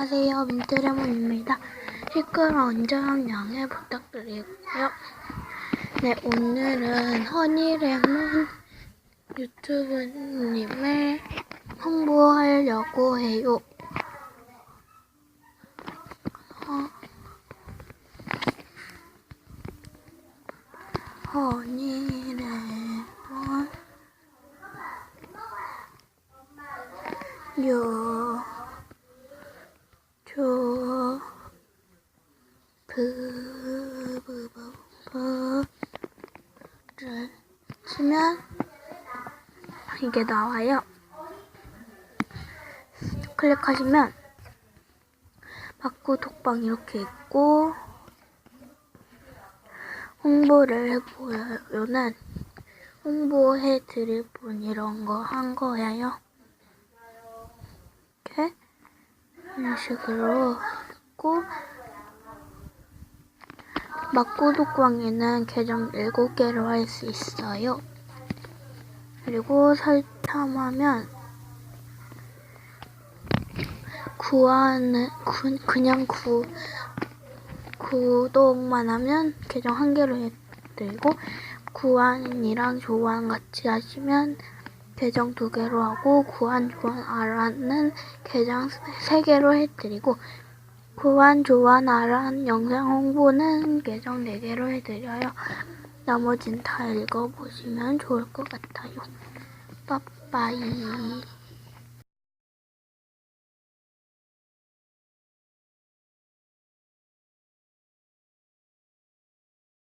안녕하세요. 민트레몬입니다. 시끄러운 점 양해 부탁드리고요. 네, 오늘은 허니레몬 유튜브님을 홍보하려고 해요. 어, 허니레몬 유 조, 브, 브, 브, 브 를 치면 이게 나와요. 클릭하시면 바꾸 톡방 이렇게 있고 홍보를 해보여요는 홍보해 드릴 분 이런 거 한 거예요. 이렇게 이런 식으로 했고 막구독방에는 계정 7개로 할수 있어요. 그리고 설탐하면 구하는 구, 그냥 구 구독만 하면 계정 한 개로 해드리고 구한이랑 조한 같이 하시면 계정 두 개로 하고 구한 조한 아라는 계정 세 개로 해드리고 구한 조한 아란 영상 홍보는 계정 네 개로 해드려요. 나머진 다 읽어보시면 좋을 것 같아요. 빠빠이.